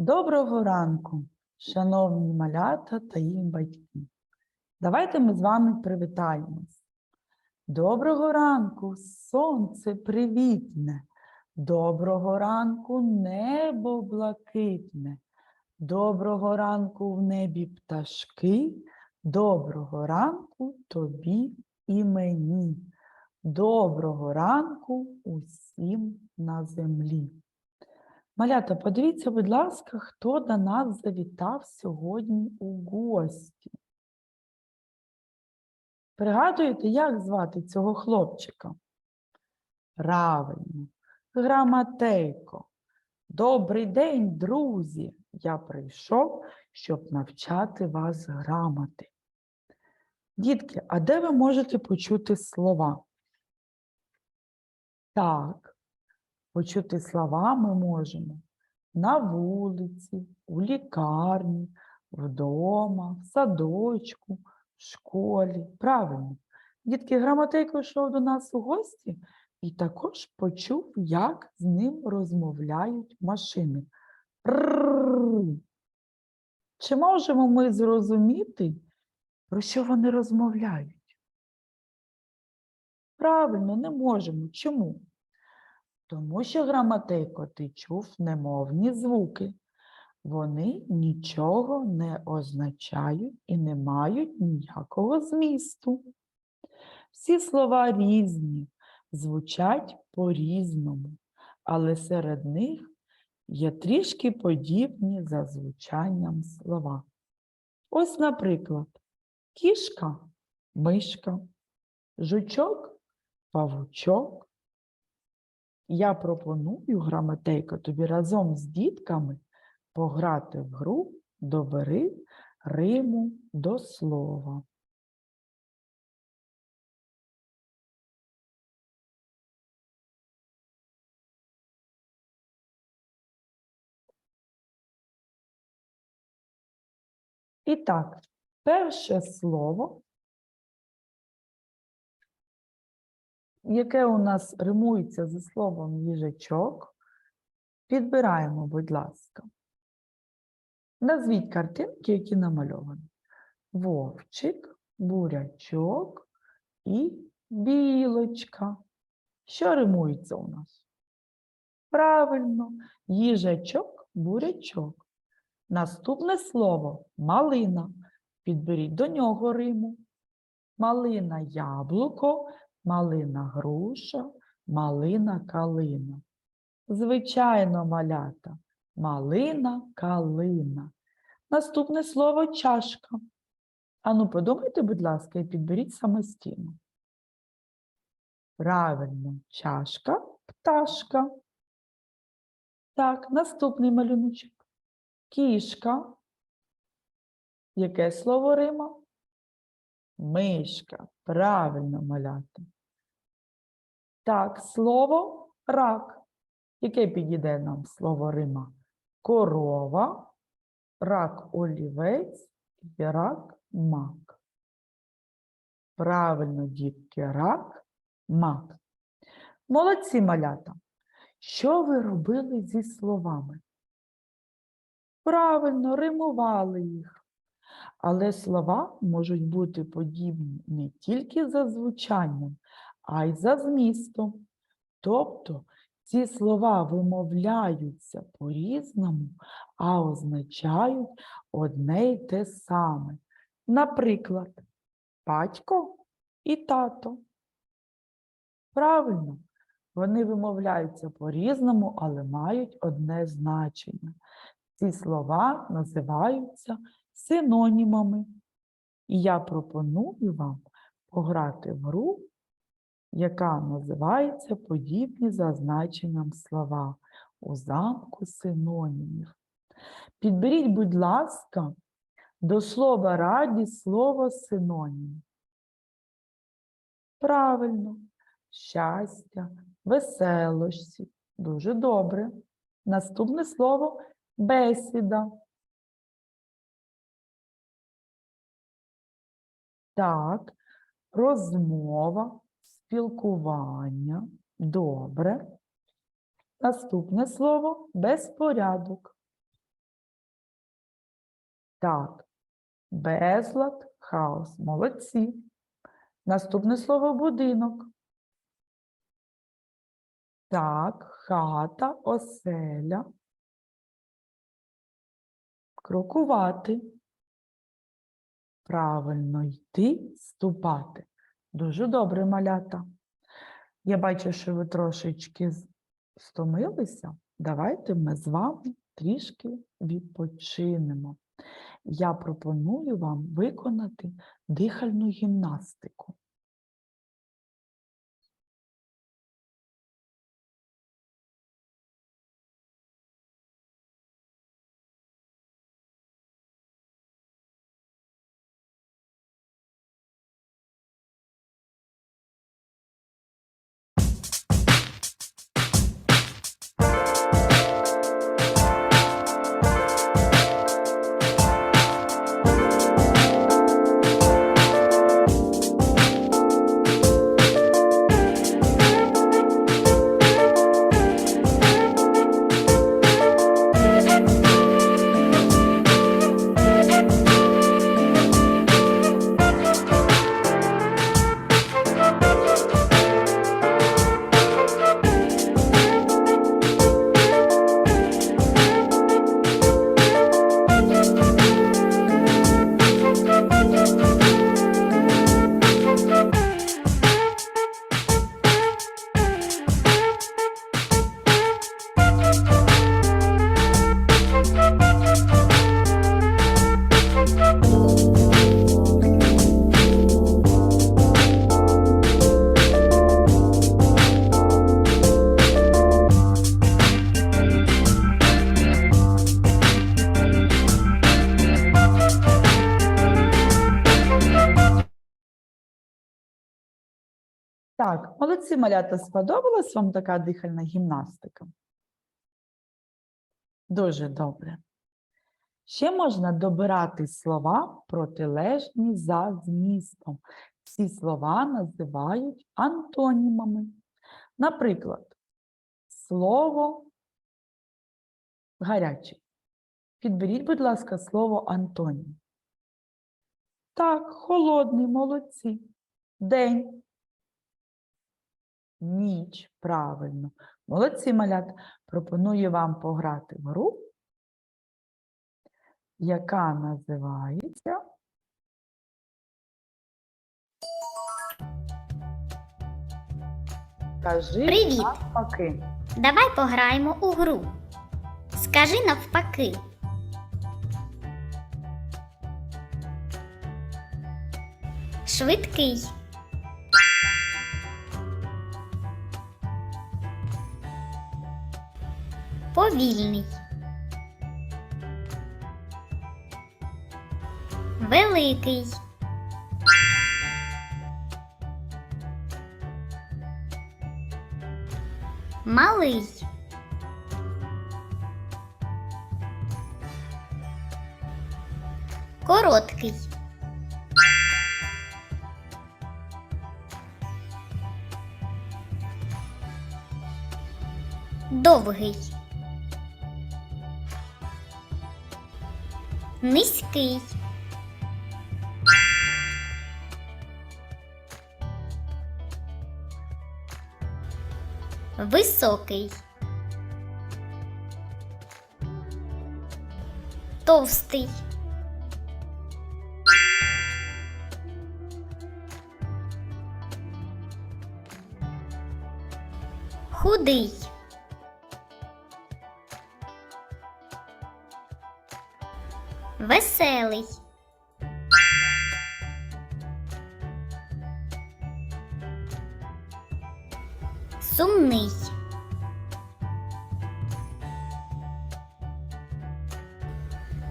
Доброго ранку, шановні малята та їх батьки. Давайте ми з вами привітаємось. Доброго ранку, сонце привітне. Доброго ранку, небо блакитне. Доброго ранку в небі пташки. Доброго ранку тобі і мені. Доброго ранку усім на землі. Малята, подивіться, будь ласка, хто до нас завітав сьогодні у гості. Пригадуєте, як звати цього хлопчика? Правильно, граматейко. Добрий день, друзі! Я прийшов, щоб навчати вас грамоти. Дітки, а де ви можете почути слова? Так, Почути слова ми можемо на вулиці, у лікарні, вдома, в садочку, в школі. Правильно. Дітки, грамотейко йшов до нас у гості і також почув, як з ним розмовляють машини. Чи можемо ми зрозуміти, про що вони розмовляють? Правильно, не можемо. Чому? Тому що граматейко ти чув немовні звуки. Вони нічого не означають і не мають ніякого змісту. Всі слова різні, звучать по-різному, але серед них є трішки подібні за звучанням слова. Ось, наприклад, кішка мишка, жучок павучок. Я пропоную, грамотейко, тобі разом з дітками пограти в гру «Добери Риму до слова. І так, перше слово, яке у нас римується зі словом їжачок, підбираємо, будь ласка. Назвіть картинки, які намальовані. Вовчик, бурячок і білочка. Що римується у нас? Правильно, їжачок, бурячок. Наступне слово малина. Підберіть до нього риму. Малина яблуко, малина груша, малина калина. Звичайно, малята. Малина калина. Наступне слово чашка. Ану, подумайте, будь ласка, і підберіть самостійно. Правильно, чашка, пташка. Так, наступний малюночок. Кішка. Яке слово Рима? Мишка. Правильно малята. Так, слово рак. Яке підійде нам слово Рима? Корова, рак олівець і рак мак. Правильно, дітки, рак мак. Молодці малята. Що ви робили зі словами? Правильно, римували їх. Але слова можуть бути подібні не тільки за звучанням, а й за змістом. Тобто ці слова вимовляються по-різному, а означають одне й те саме. Наприклад, батько і тато. Правильно, вони вимовляються по-різному, але мають одне значення. Ці слова називаються синонімами. І я пропоную вам пограти в гру, яка називається подібні за значенням слова у замку синонімів. Підберіть, будь ласка, до слова радість слово синонім. Правильно, щастя, веселощі. Дуже добре. Наступне слово бесіда. Так, розмова, спілкування. Добре. Наступне слово безпорядок. Так. Безлад, хаос. Молодці. Наступне слово будинок. Так, хата, оселя. Крокувати. Правильно йти, ступати. Дуже добре, малята. Я бачу, що ви трошечки стомилися. Давайте ми з вами трішки відпочинемо. Я пропоную вам виконати дихальну гімнастику. Так, молодці, малята, сподобалась вам така дихальна гімнастика? Дуже добре. Ще можна добирати слова протилежні за змістом. Ці слова називають антонімами. Наприклад, слово гарячий. Підберіть, будь ласка, слово антонім. Так, холодний, молодці. День. Ніч, правильно. Молодці, малят. Пропоную вам пограти в гру, яка називається Кажи Привіт! навпаки. Давай пограємо у гру. Скажи навпаки. Швидкий. Повільний. Великий. Малий. Короткий. Довгий. Низький. Високий. Товстий. Худий. Веселий. Сумний.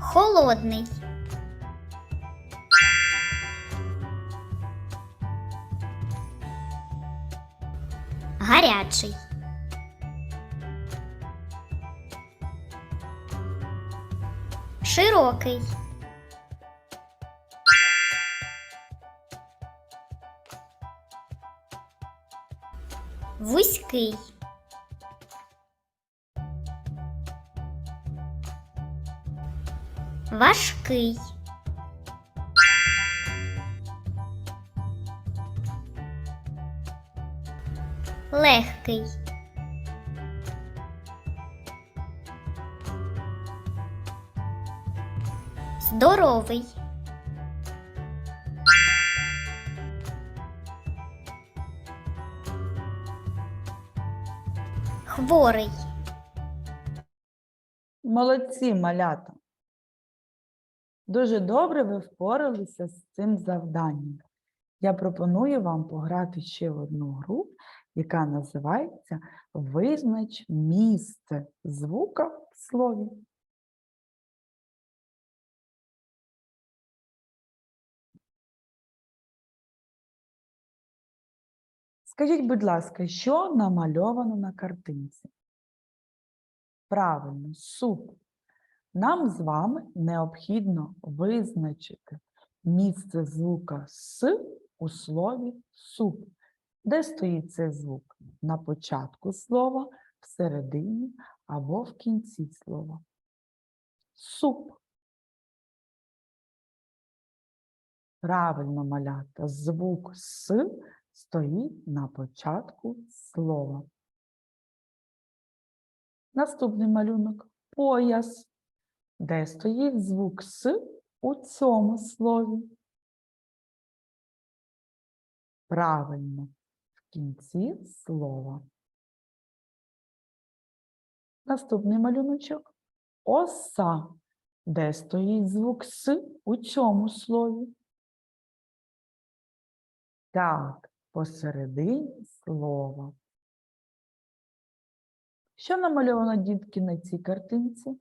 Холодний. Гарячий. Широкий. Вузький. важкий, легкий, здоровий, хворий. Молодці, малята. Дуже добре ви впоралися з цим завданням. Я пропоную вам пограти ще в одну гру, яка називається Визнач місце звука в слові. Скажіть, будь ласка, що намальовано на картинці? Правильно, суп. Нам з вами необхідно визначити місце звука С у слові суп. Де стоїть цей звук? На початку слова, всередині або в кінці слова. Суп. Правильно, малята, звук С стоїть на початку слова. Наступний малюнок пояс. Де стоїть звук С у цьому слові? Правильно, в кінці слова. Наступний малюночок оса. Де стоїть звук С у цьому слові? Так, посередині слова. Що намальовано дітки на цій картинці?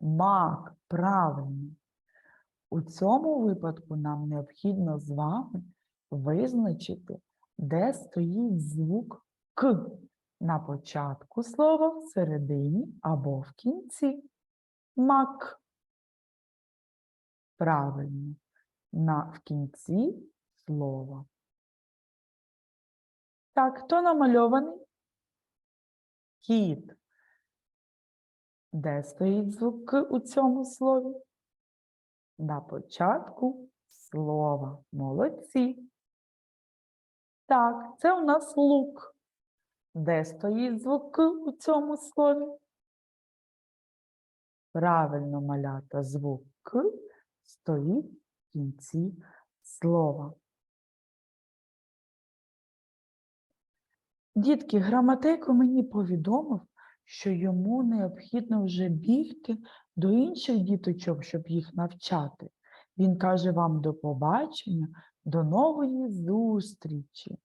Мак, правильно. У цьому випадку нам необхідно з вами визначити, де стоїть звук К на початку слова, в середині або в кінці. Мак. Правильно. На, в кінці слова. Так, хто намальований? Кіт. Де стоїть звук у цьому слові? На початку слова. Молодці. Так, це у нас лук. Де стоїть звук у цьому слові? Правильно, малята, звук стоїть в кінці слова. Дітки, граматику мені повідомив, що йому необхідно вже бігти до інших діточок, щоб їх навчати. Він каже вам до побачення, до нової зустрічі.